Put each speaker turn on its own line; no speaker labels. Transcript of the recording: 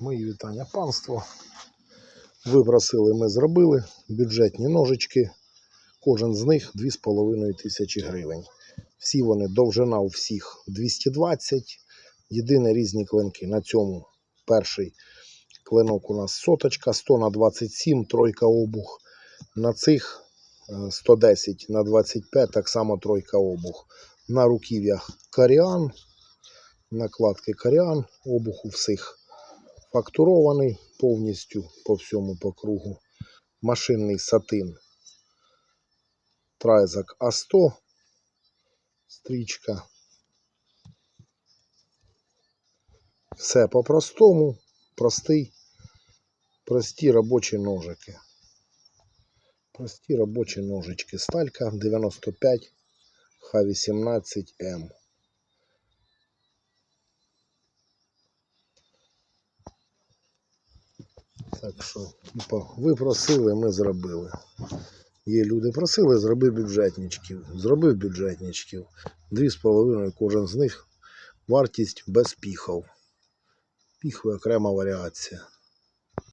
Мої вітання панство. Ви просили, ми зробили. Бюджетні ножички. Кожен з них 2,5 тисячі гривень. Всі вони, довжина у всіх 220. Єдине різні клинки. На цьому перший клинок у нас соточка, 100 на 27, тройка обух. На цих е, 110 на 25, так само тройка обух. На руків'ях коріан, накладки коріан, обух у всіх фактурований повністю по всьому по кругу. Машинний сатин. Трайзак А100. Стрічка. Все по-простому. Простий. Прості робочі ножики. Прості робочі ножички. Сталька 95 Х18М. Так що, ви просили, ми зробили. Є люди просили, зроби бюджетничків. Зробив бюджетничків. Дві з половиною кожен з них. Вартість без піхов. Піхви окрема варіація.